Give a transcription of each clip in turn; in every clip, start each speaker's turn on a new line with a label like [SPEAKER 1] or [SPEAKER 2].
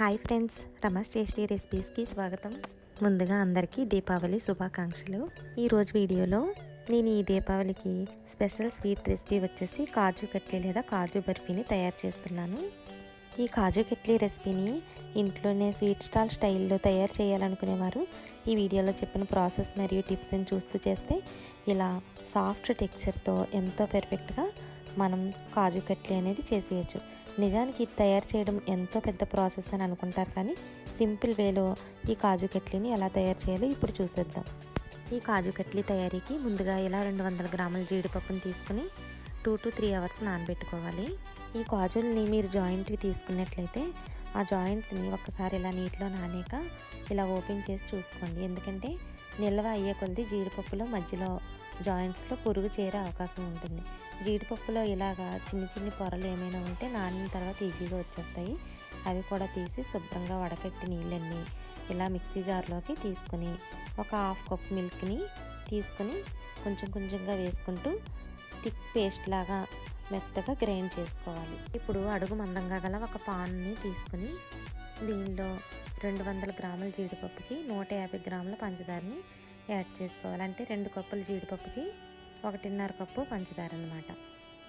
[SPEAKER 1] Hi friends Ramesh tasty రెసిపీస్కి స్వాగతం. ముందుగా అందరికీ దీపావళి శుభాకాంక్షలు. ఈరోజు వీడియోలో నేను ఈ దీపావళికి స్పెషల్ స్వీట్ రెసిపీ వచ్చేసి కాజు కట్లీ లేదా కాజు బర్ఫీని తయారు చేస్తున్నాను. ఈ కాజు కట్లీ రెసిపీని ఇంట్లోనే స్వీట్ స్టాల్ స్టైల్లో తయారు చేయాలనుకునేవారు. ఈ వీడియోలో చెప్పిన ప్రాసెస్ మరియు టిప్స్ని చూస్తూ చేస్తే ఇలా సాఫ్ట్ టెక్స్చర్తో ఎంతో పర్ఫెక్ట్గా మనం కాజు కట్లీ అనేది చేసేయచ్చు. నిజానికి ఇది తయారు చేయడం ఎంతో పెద్ద ప్రాసెస్ అని అనుకుంటారు కానీ సింపుల్ వేలో ఈ కాజు కట్లీని ఎలా తయారు చేయాలో ఇప్పుడు చూసేద్దాం. ఈ కాజు కట్లీ తయారీకి ముందుగా ఇలా రెండు వందల గ్రాముల జీడిపప్పును తీసుకుని టూ టు త్రీ అవర్స్ నానబెట్టుకోవాలి. ఈ కాజుల్ని మీరు జాయింట్వి తీసుకున్నట్లయితే ఆ జాయింట్స్ని ఒక్కసారి ఇలా నీటిలో నానేక ఇలా ఓపెన్ చేసి చూసుకోండి. ఎందుకంటే నిల్వ అయ్యే కొద్ది జీడిపప్పులో మధ్యలో జాయింట్స్లో పురుగు చేరే అవకాశం ఉంటుంది. జీడిపప్పులో ఇలాగా చిన్ని చిన్ని పొరలు ఏమైనా ఉంటే నానిన తర్వాత ఈజీగా వచ్చేస్తాయి. అవి కూడా తీసి శుభ్రంగా వడకట్టి నీళ్ళన్నీ ఇలా మిక్సీ జార్లోకి తీసుకుని ఒక హాఫ్ కప్ మిల్క్ని తీసుకుని కొంచెం కొంచెంగా వేసుకుంటూ థిక్ పేస్ట్ లాగా మెత్తగా గ్రైండ్ చేసుకోవాలి. ఇప్పుడు అడుగు మందంగా గల ఒక పాన్ని తీసుకుని దీనిలో రెండు వందల గ్రాముల జీడిపప్పుకి నూట యాభై గ్రాముల పంచదారని యాడ్ చేసుకోవాలి. అంటే రెండు కప్పులు జీడిపప్పుకి ఒకటిన్నర కప్పు పంచదార అనమాట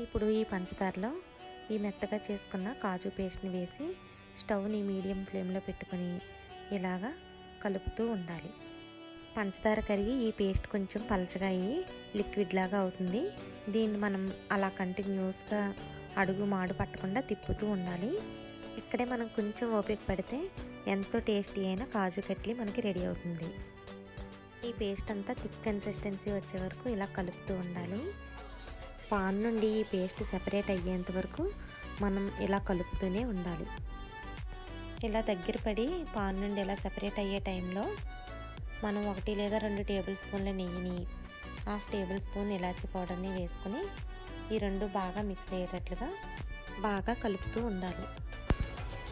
[SPEAKER 1] ఇప్పుడు ఈ పంచదారలో ఈ మెత్తగా చేసుకున్న కాజు పేస్ట్ని వేసి స్టవ్ని మీడియం ఫ్లేమ్లో పెట్టుకొని ఇలాగా కలుపుతూ ఉండాలి. పంచదార కరిగి ఈ పేస్ట్ కొంచెం పలచగా అయ్యి లిక్విడ్ లాగా అవుతుంది. దీన్ని మనం అలా కంటిన్యూస్గా అడుగు మాడు పట్టకుండా తిప్పుతూ ఉండాలి. ఇక్కడే మనం కొంచెం ఓపిక పడితే ఎంతో టేస్టీ అయిన కాజు కట్లీ మనకి రెడీ అవుతుంది. ఈ పేస్ట్ అంతా థిక్ కన్సిస్టెన్సీ వచ్చే వరకు ఇలా కలుపుతూ ఉండాలి. పాన్ నుండి ఈ పేస్ట్ సెపరేట్ అయ్యేంత వరకు మనం ఇలా కలుపుతూనే ఉండాలి. ఇలా దగ్గర పడి పాన్ నుండి ఇలా సెపరేట్ అయ్యే టైంలో మనం ఒకటి లేదా రెండు టేబుల్ స్పూన్ల నెయ్యిని హాఫ్ టేబుల్ స్పూన్ ఇలాచి పౌడర్ని వేసుకుని ఈ రెండు బాగా మిక్స్ అయ్యేటట్లుగా బాగా కలుపుతూ ఉండాలి.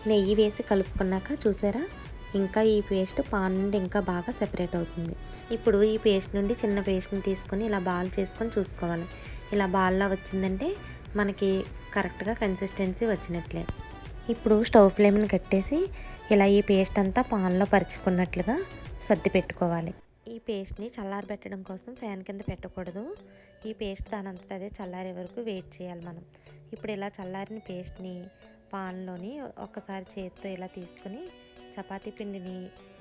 [SPEAKER 1] నెయ్యి వేసి కలుపుకున్నాక చూసారా? ఇంకా ఈ పేస్ట్ పాన్ నుండి ఇంకా బాగా సెపరేట్ అవుతుంది. ఇప్పుడు ఈ పేస్ట్ నుండి చిన్న పేస్ట్ని తీసుకొని ఇలా బాల్ చేసుకొని చూసుకోవాలి. ఇలా బాల్లా వచ్చిందంటే మనకి కరెక్ట్గా కన్సిస్టెన్సీ వచ్చినట్లే. ఇప్పుడు స్టవ్ ఫ్లేమ్ని కట్టేసి ఇలా ఈ పేస్ట్ అంతా పాన్లో పరుచుకున్నట్లుగా సర్ది పెట్టుకోవాలి. ఈ పేస్ట్ని చల్లారబెట్టడం కోసం ఫ్యాన్ కింద పెట్టకూడదు. ఈ పేస్ట్ దానంతట అదే చల్లారే వరకు వెయిట్ చేయాలి మనం. ఇప్పుడు ఇలా చల్లారిన పేస్ట్ని పాన్లోని ఒక్కసారి చేతితో ఇలా తీసుకొని చపాతీ పిండిని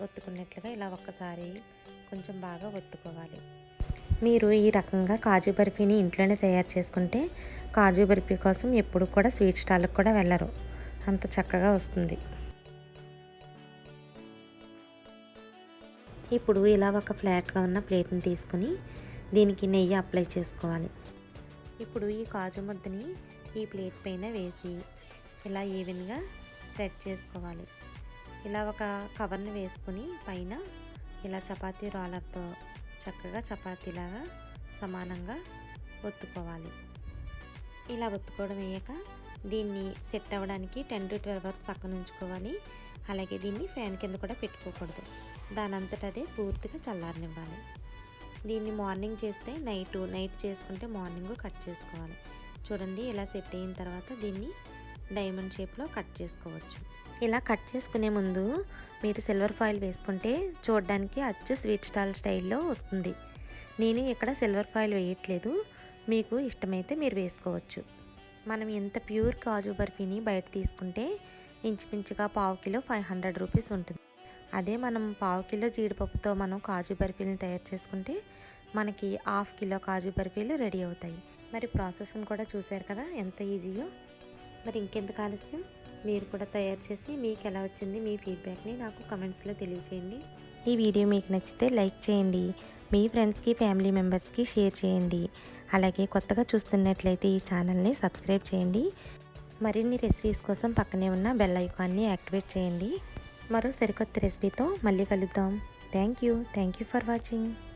[SPEAKER 1] ఒత్తుకున్నట్లుగా ఇలా ఒక్కసారి కొంచెం బాగా ఒత్తుకోవాలి. మీరు ఈ రకంగా కాజు బర్ఫీని ఇంట్లోనే తయారు చేసుకుంటే కాజు బర్ఫీ కోసం ఎప్పుడు కూడా స్వీట్ స్టాల్కి కూడా వెళ్ళరు. అంత చక్కగా వస్తుంది. ఇప్పుడు ఇలా ఒక ఫ్లాట్గా ఉన్న ప్లేట్ని తీసుకుని దీనికి నెయ్యి అప్లై చేసుకోవాలి. ఇప్పుడు ఈ కాజు ముద్దని ఈ ప్లేట్ పైన వేసి ఇలా ఈవెన్గా స్ప్రెడ్ చేసుకోవాలి. ఇలా ఒక కవర్ని వేసుకుని పైన ఇలా చపాతీ రోలర్తో చక్కగా చపాతీలాగా సమానంగా ఒత్తుకోవాలి. ఇలా ఒత్తుకోవడం అయ్యాక దీన్ని సెట్ అవ్వడానికి టెన్ టు ట్వెల్వ్ అవర్స్ పక్కన ఉంచుకోవాలి. అలాగే దీన్ని ఫ్యాన్ కింద కూడా పెట్టుకోకూడదు. దాని అంతటదే పూర్తిగా చల్లారనివ్వాలి. దీన్ని మార్నింగ్ చేస్తే నైట్ నైట్ చేసుకుంటే మార్నింగ్ కట్ చేసుకోవాలి. చూడండి ఇలా సెట్ అయిన తర్వాత దీన్ని డైమండ్ షేప్లో కట్ చేసుకోవచ్చు. ఇలా కట్ చేసుకునే ముందు మీరు సిల్వర్ ఫాయిల్ వేసుకుంటే చూడడానికి అచ్చు స్వీట్ స్టాల్ స్టైల్లో వస్తుంది. నేను ఇక్కడ సిల్వర్ ఫాయిల్ వేయట్లేదు. మీకు ఇష్టమైతే మీరు వేసుకోవచ్చు. మనం ఎంత ప్యూర్ కాజు బర్ఫీని బయట తీసుకుంటే ఇంచుమించుగా పావు కిలో ఫైవ్ హండ్రెడ్ రూపీస్ ఉంటుంది. అదే మనం పావు కిలో జీడిపప్పుతో మనం కాజు బర్ఫీని తయారు చేసుకుంటే మనకి హాఫ్ కిలో కాజు బర్ఫీలు రెడీ అవుతాయి. మరి ప్రాసెస్ని కూడా చూశారు కదా? ఎంత ఈజీయో? మరి ఇంకెందుకు ఆలస్యం మీరు కూడా తయారు చేసి మీకు ఎలా వచ్చింది మీ ఫీడ్బ్యాక్ని నాకు కమెంట్స్లో తెలియజేయండి ఈ వీడియో మీకు నచ్చితే లైక్ చేయండి. మీ ఫ్రెండ్స్కి ఫ్యామిలీ మెంబర్స్కి షేర్ చేయండి. అలాగే కొత్తగా చూస్తున్నట్లయితే ఈ ఛానల్ని సబ్స్క్రైబ్ చేయండి. మరిన్ని రెసిపీస్ కోసం పక్కనే ఉన్న బెల్ ఐకాన్ని యాక్టివేట్ చేయండి. మరో సరికొత్త రెసిపీతో మళ్ళీ కలుద్దాం. Thank you. Thank you for watching.